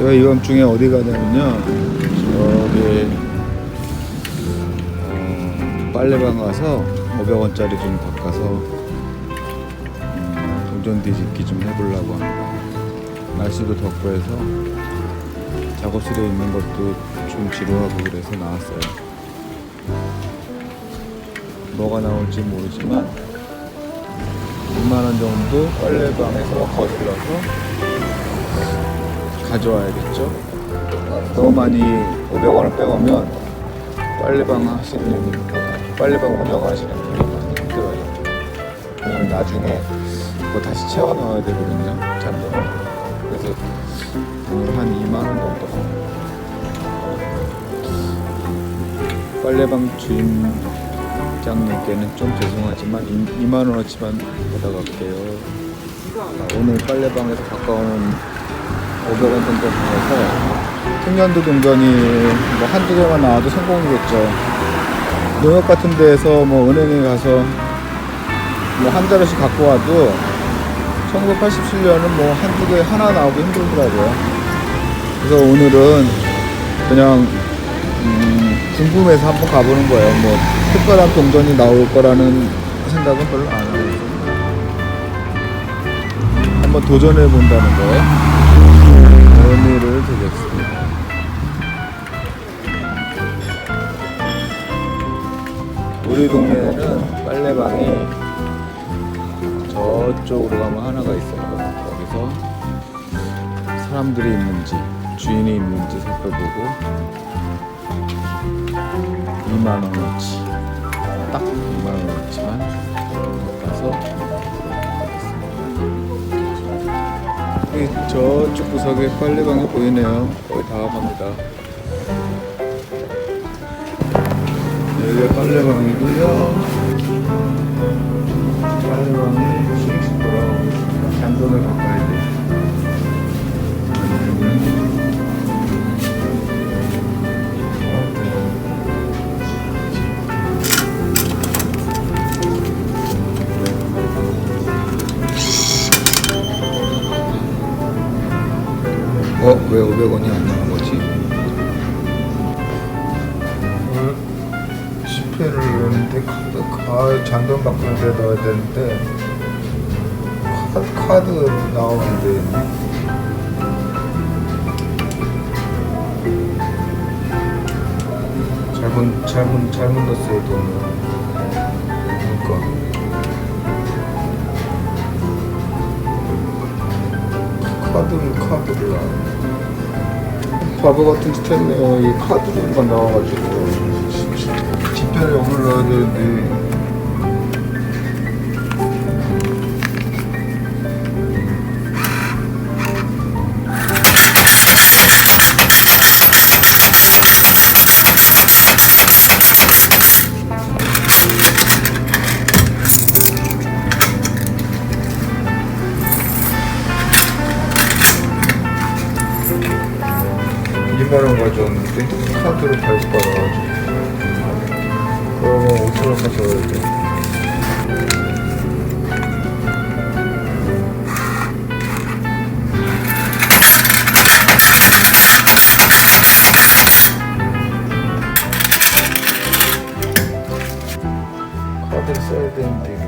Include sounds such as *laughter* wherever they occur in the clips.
제가 이번 중에 어디 가냐면요. 저기 어, 빨래방 가서 500원짜리 좀 바꿔서 음, 동전 뒤집기 좀 해보려고 합니다. 날씨도 덥고 해서 작업실에 있는 것도 좀 지루하고 그래서 나왔어요. 뭐가 나올지 모르지만 6만원 정도 빨래방에서 거슬러서 가져와야겠죠. 너무 많이 500원을 빼오면 빨래방 하시는 빨래방 운영하시는 분이 많이 힘들어요. 왜냐면 나중에 그거 다시 채워 넣어야 되거든요. 잔돈. 그래서 오늘 한 2만 원 정도. 빨래방 주인장님께는 좀 죄송하지만 2만 원어치만 받아갈게요. 아, 오늘 빨래방에서 가까운 500원 정도 중에서 청년도 동전이 뭐 한두 개만 나와도 성공이겠죠. 농협 같은 데에서 뭐 은행에 가서 뭐 한 자루씩 갖고 와도 1987년은 뭐 한두 개 하나 나오기 힘들더라고요. 그래서 오늘은 그냥 음, 궁금해서 한번 가보는 거예요. 뭐 특별한 동전이 나올 거라는 생각은 별로 안 하고. 한번 도전해 본다는 거예요. 우리 동네에는 빨래방이 저쪽으로 가면 하나가 있어요. 거기서 사람들이 있는지 주인이 있는지 살펴보고 2만 원어치 딱 2만 원어치만 가서 저쪽 구석에 빨래방이 보이네요. 거의 다 갑니다. 여기가 빨래방이고요. 빨래방이 씩씩 돌아오고. 잔돈을 돼. 어? 왜 500원이 안 나온 거지? 넣었는데 카드, 아, 잔돈 바꾸는 데 넣어야 되는데 카드, 카드 나오는데. 잘못, 잘못, 잘못 넣었어요 돈을. 그러니까. 카드를 카드를 안. 바보 같은 짓 했네요. 이 카드만 나와가지고 지폐를 여기를 넣어야 되는데. 이만원 가져왔는데 카드를 잘못 받아가지고 그러면 5천원 가져와야 돼. 카드를 써야 되는데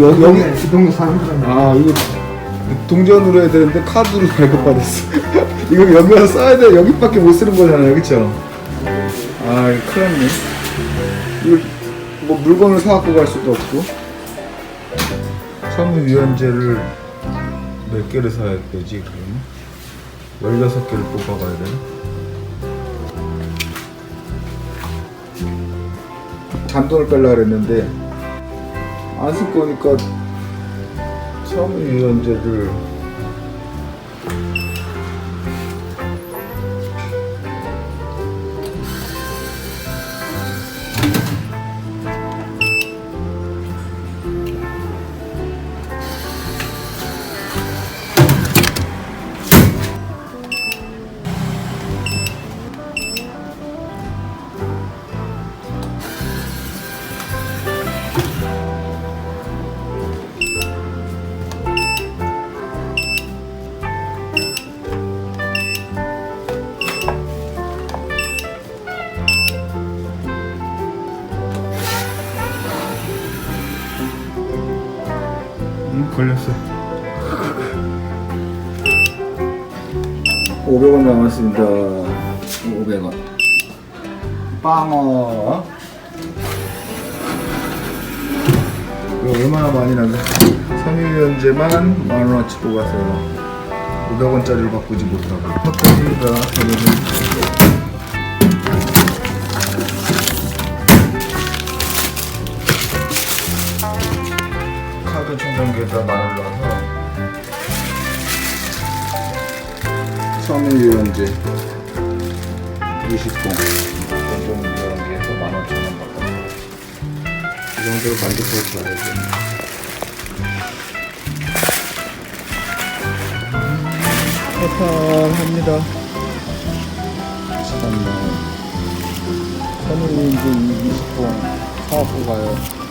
여기, 여기 이 동네 사람들은 아 이거 동전으로 해야 되는데 카드로 발급받았어 *laughs* 이거 여기서 써야 돼 여기밖에 못 쓰는 거잖아요 그쵸? 아 이거 큰일 났네 이거 뭐 물건을 사갖고 갈 수도 없고 섬유유연제를 몇 개를 사야 되지 그러면? 16개를 뽑아가야 되나? 잔돈을 빼려고 그랬는데 안 쓸 거니까 섬유유연제를 남았습니다. 500원. 빵어. 이거 얼마나 많이 나가? 섬유유연제만 만 원어치 뽑아서요. 500원짜리를 바꾸지 못하고. 팝콘입니다. 카드 충전기에다 만원 넣어 섬유유연제 20통 공정유연기에서 15,000원 받고. 이 정도로 만족해서 가야죠 해산합니다. 참나 섬유유연제 20통 사갖고 가요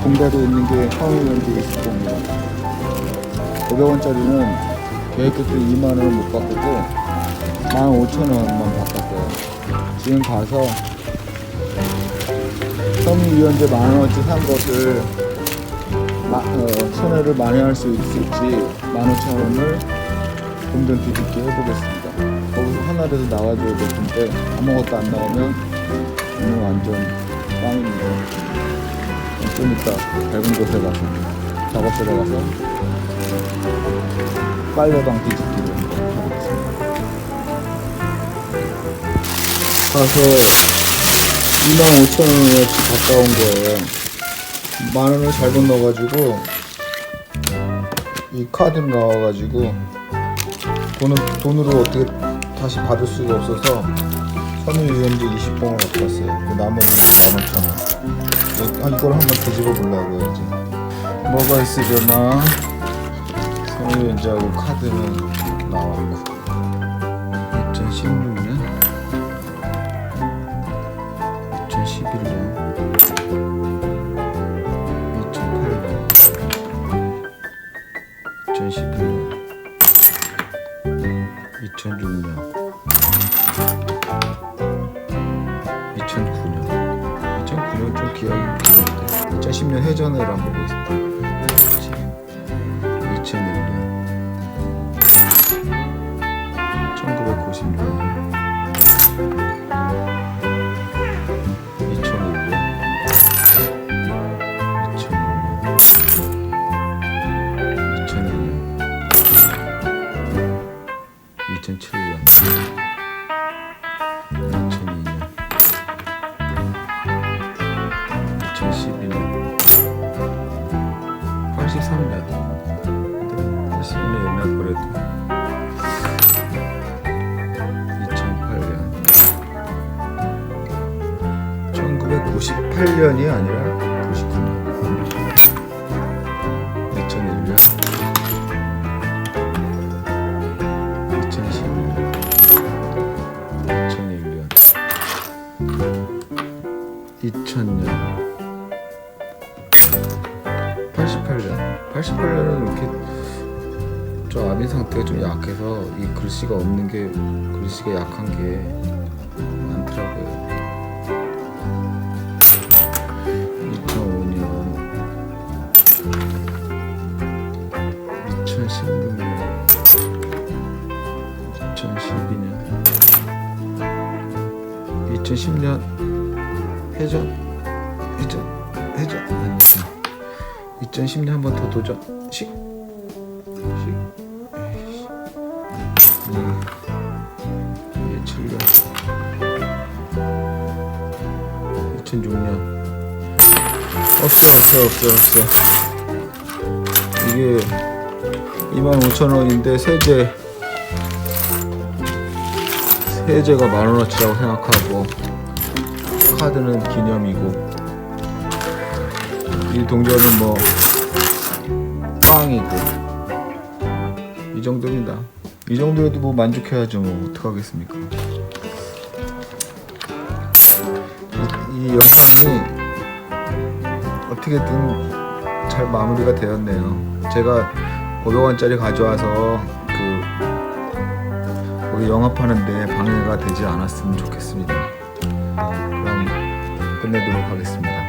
이 공대로 있는 게 성인연대 20공이에요. 500원짜리는 계획했던 2만원을 못 바꾸고 15,000원만 바꿨어요. 지금 가서 섬유유연제 만원어치 산 것을 마, 어, 손해를 만회할 수 있을지 15,000원을 공전 뒤집기 해보겠습니다. 거기서 하나라도 나와줘야 될 텐데 아무것도 안 나오면 오늘 완전 빵입니다. 좀 이따 밝은 곳에 가서 작업실에 가서 빨래방 뒤집기를. 가서 25,000원어치 가까운 거예요. 만 원을 잘못 넣어가지고 이 카드를 나와가지고 돈을 돈으로 어떻게 다시 받을 수가 없어서 섬유 유연제 20봉을 갖고 왔어요. 그 나머지 15,000원. 아, 이걸 한번 뒤집어 보려고요 이제 뭐가 있으려나? 섬유유연제하고 카드는 나왔고. 2016년 2011년 2008년 2011년 2006년 2009년 기억이 기억인데 2010년 해전을 한번 보고 있습니다 2008년. 1998년이 아니라 99년. 2001년. 2011년. 2001년 2000년. 88년 상태가 좀 약해서 이 글씨가 없는 게 글씨가 약한 게 많더라고요 2005년 2016년 2012년 2010년 해전 해전 해전 아니지 2010년 한 번 더 도전 식 식. 예. 예, 7년 2006년 없어 없어 없어 없어 이게 25,000원인데 세제 세제가 만원어치라고 생각하고 카드는 기념이고 이 동전은 뭐 빵이고 이 정도입니다 이 정도에도 뭐 만족해야죠. 뭐 어떡하겠습니까? 이, 이 영상이 어떻게든 잘 마무리가 되었네요. 제가 500원짜리 가져와서 그 우리 영업하는데 방해가 되지 않았으면 좋겠습니다. 그럼 끝내도록 하겠습니다.